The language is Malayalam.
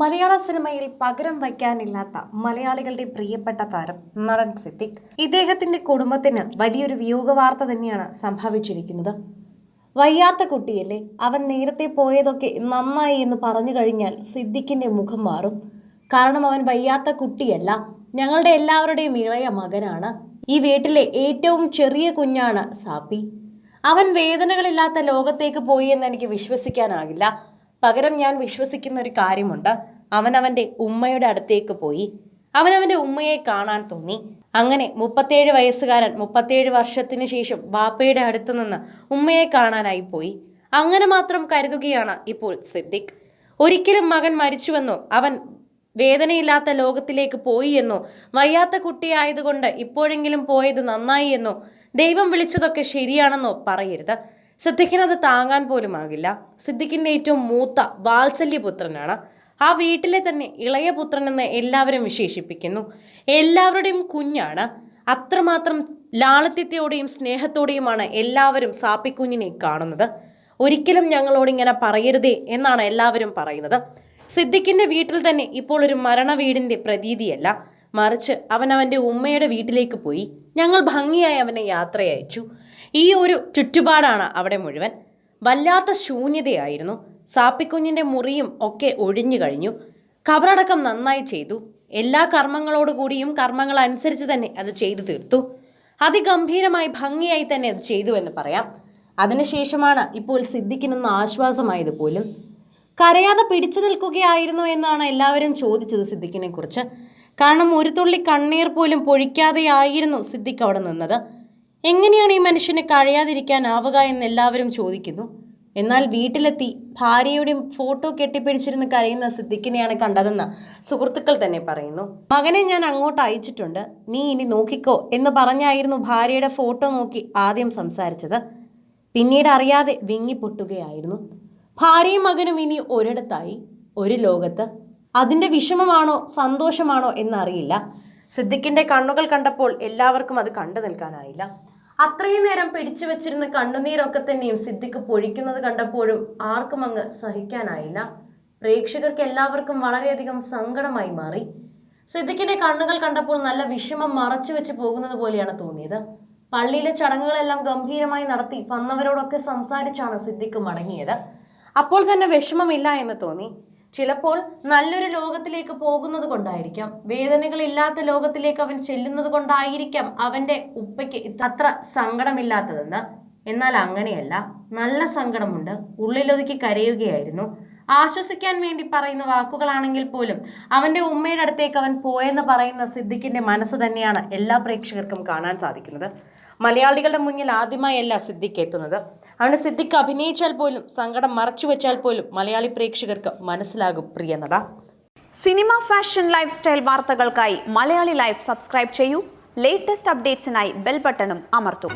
മലയാള സിനിമയിൽ പകരം വയ്ക്കാനില്ലാത്ത മലയാളികളുടെ പ്രിയപ്പെട്ട താരം നടൻ സിദ്ദിഖ്. ഇദ്ദേഹത്തിന്റെ കുടുംബത്തിന് വലിയൊരു വിയോഗ വാർത്ത തന്നെയാണ് സംഭവിച്ചിരിക്കുന്നത്. വയ്യാത്ത കുട്ടിയല്ലേ അവൻ നേരത്തെ പോയതൊക്കെ നന്നായി എന്ന് പറഞ്ഞു കഴിഞ്ഞാൽ സിദ്ദിഖിന്റെ മുഖം മാറും. കാരണം അവൻ വയ്യാത്ത കുട്ടിയല്ല ഞങ്ങളുടെ എല്ലാവരുടെയും ഇളയ മകനാണ്. ഈ വീട്ടിലെ ഏറ്റവും ചെറിയ കുഞ്ഞാണ് സാപ്പി. അവൻ വേദനകളില്ലാത്ത ലോകത്തേക്ക് പോയി എന്ന് എനിക്ക് വിശ്വസിക്കാനാകില്ല. പകരം ഞാൻ വിശ്വസിക്കുന്ന ഒരു കാര്യമുണ്ട്. അവൻ അവന്റെ ഉമ്മയുടെ അടുത്തേക്ക് പോയി. അവൻ അവന്റെ ഉമ്മയെ കാണാൻ തോന്നി. അങ്ങനെ മുപ്പത്തേഴ് വയസ്സുകാരൻ മുപ്പത്തേഴ് വർഷത്തിന് ശേഷം വാപ്പയുടെ അടുത്തു നിന്ന് ഉമ്മയെ കാണാനായി പോയി. അങ്ങനെ മാത്രം കരുതുകയാണ് ഇപ്പോൾ സിദ്ദിഖ്. ഒരിക്കലും മകൻ മരിച്ചുവെന്നോ അവൻ വേദനയില്ലാത്ത ലോകത്തിലേക്ക് പോയി എന്നോ വയ്യാത്ത കുട്ടിയായതുകൊണ്ട് ഇപ്പോഴെങ്കിലും പോയത് നന്നായി എന്നോ ദൈവം വിളിച്ചതൊക്കെ ശരിയാണെന്നോ പറയരുത്. സിദ്ദിഖിനത് താങ്ങാൻ പോലും ആകില്ല സിദ്ദിഖിന്റെ ഏറ്റവും മൂത്ത വാത്സല്യപുത്രനാണ്. ആ വീട്ടിലെ തന്നെ ഇളയ പുത്രൻ എന്ന് എല്ലാവരും വിശേഷിപ്പിക്കുന്നു. എല്ലാവരുടെയും കുഞ്ഞാണ്. അത്രമാത്രം ലാളിത്യത്തോടെയും സ്നേഹത്തോടെയുമാണ് എല്ലാവരും സാപ്പിക്കുഞ്ഞിനെ കാണുന്നത്. ഒരിക്കലും ഞങ്ങളോട് ഇങ്ങനെ പറയരുതേ എന്നാണ് എല്ലാവരും പറയുന്നത്. സിദ്ദിഖിന്റെ വീട്ടിൽ തന്നെ ഇപ്പോൾ ഒരു മരണ വീടിന്റെ പ്രതീതിയല്ല. മറിച്ച് അവൻ അവന്റെ ഉമ്മയുടെ വീട്ടിലേക്ക് പോയി. ഞങ്ങൾ ഭംഗിയായി അവനെ യാത്രയയച്ചു. ഈ ഒരു ചുറ്റുപാടാണ് അവിടെ മുഴുവൻ. വല്ലാത്ത ശൂന്യതയായിരുന്നു. സാപ്പിക്കുഞ്ഞിന്റെ മുറിയും ഒക്കെ ഒഴിഞ്ഞു കഴിഞ്ഞു. കബറടക്കം നന്നായി ചെയ്തു. എല്ലാ കർമ്മങ്ങളോടുകൂടിയും കർമ്മങ്ങൾ അനുസരിച്ച് തന്നെ അത് ചെയ്തു തീർത്തു. അതിഗംഭീരമായി ഭംഗിയായി തന്നെ അത് ചെയ്തു എന്ന് പറയാം. അതിനുശേഷമാണ് ഇപ്പോൾ സിദ്ദിഖിനൊന്ന് ആശ്വാസമായത് പോലും. കരയാതെ പിടിച്ചു നിൽക്കുകയായിരുന്നു എന്നാണ് എല്ലാവരും ചോദിച്ചത് സിദ്ദിഖിനെ കുറിച്ച് കാരണം ഒരു തുള്ളി കണ്ണീർ പോലും പൊഴിക്കാതെയായിരുന്നു സിദ്ദിഖ് അവിടെ നിന്നത്. എങ്ങനെയാണ് ഈ മനുഷ്യന് കഴിയാതിരിക്കാനാവുക എന്ന് എല്ലാവരും ചോദിക്കുന്നു. എന്നാൽ വീട്ടിലെത്തി ഭാര്യയുടെ ഫോട്ടോ കെട്ടിപ്പിടിച്ചിരുന്ന് കരയുന്ന സിദ്ദിഖിനെയാണ് കണ്ടതെന്ന് സുഹൃത്തുക്കൾ തന്നെ പറയുന്നു. മകനെ ഞാൻ അങ്ങോട്ട് അയച്ചിട്ടുണ്ട്. നീ ഇനി നോക്കിക്കോ എന്ന് പറഞ്ഞായിരുന്നു ഭാര്യയുടെ ഫോട്ടോ നോക്കി ആദ്യം സംസാരിച്ചത്. പിന്നീട് അറിയാതെ വിങ്ങി പൊട്ടുകയായിരുന്നു ഭാര്യയും മകനും ഇനി ഒരിടത്തായി ഒരു ലോകത്ത്. അതിന്റെ വിഷമമാണോ സന്തോഷമാണോ എന്നറിയില്ല. സിദ്ദിഖിന്റെ കണ്ണുകൾ കണ്ടപ്പോൾ എല്ലാവർക്കും അത് കണ്ടു നിൽക്കാനായില്ല. അത്രയും നേരം പിടിച്ചു വെച്ചിരുന്ന കണ്ണുനീരൊക്കെ തന്നെയും സിദ്ദിഖ് പൊഴിക്കുന്നത് കണ്ടപ്പോഴും ആർക്കും അങ്ങ് സഹിക്കാനായില്ല. പ്രേക്ഷകർക്ക് എല്ലാവർക്കും വളരെയധികം സങ്കടമായി മാറി. സിദ്ദിഖിന്റെ കണ്ണുകൾ കണ്ടപ്പോൾ നല്ല വിഷമം മറച്ചു വെച്ച് പോകുന്നത് പോലെയാണ് തോന്നിയത്. പള്ളിയിലെ ചടങ്ങുകളെല്ലാം ഗംഭീരമായി നടത്തി വന്നവരോടൊക്കെ സംസാരിച്ചാണ് സിദ്ദിഖ് മടങ്ങിയത്. അപ്പോൾ തന്നെ വിഷമമില്ല എന്ന് തോന്നി. ചിലപ്പോൾ നല്ലൊരു ലോകത്തിലേക്ക് പോകുന്നത് കൊണ്ടായിരിക്കാം. വേദനകളില്ലാത്ത ലോകത്തിലേക്ക് അവൻ ചെല്ലുന്നത് കൊണ്ടായിരിക്കാം അവന്റെ ഉപ്പയ്ക്ക് അത്ര സങ്കടമില്ലാത്തതെന്ന്. എന്നാൽ അങ്ങനെയല്ല നല്ല സങ്കടമുണ്ട്. ഉള്ളിലൊതുക്കി കരയുകയായിരുന്നു. ആശ്വസിക്കാൻ വേണ്ടി പറയുന്ന വാക്കുകളാണെങ്കിൽ പോലും അവന്റെ ഉമ്മയുടെ അടുത്തേക്ക് അവൻ പോയെന്ന് പറയുന്ന സിദ്ദിഖിന്റെ മനസ്സ് തന്നെയാണ് എല്ലാ പ്രേക്ഷകർക്കും കാണാൻ സാധിക്കുന്നത്. മലയാളികളുടെ മുന്നിൽ ആദ്യമായല്ല സിദ്ദിഖ് എത്തുന്നത്. അവന് സിദ്ദിഖ് അഭിനയിച്ചാൽ പോലും സങ്കടം മറച്ചു വെച്ചാൽ പോലും മലയാളി പ്രേക്ഷകർക്ക് മനസ്സിലാകും പ്രിയ നട. സിനിമ ഫാഷൻ ലൈഫ് സ്റ്റൈൽ വാർത്തകൾക്കായി മലയാളി ലൈഫ് സബ്സ്ക്രൈബ് ചെയ്യൂ. ലേറ്റസ്റ്റ് അപ്ഡേറ്റ്സിനായി ബെൽ ബട്ടണും അമർത്തും.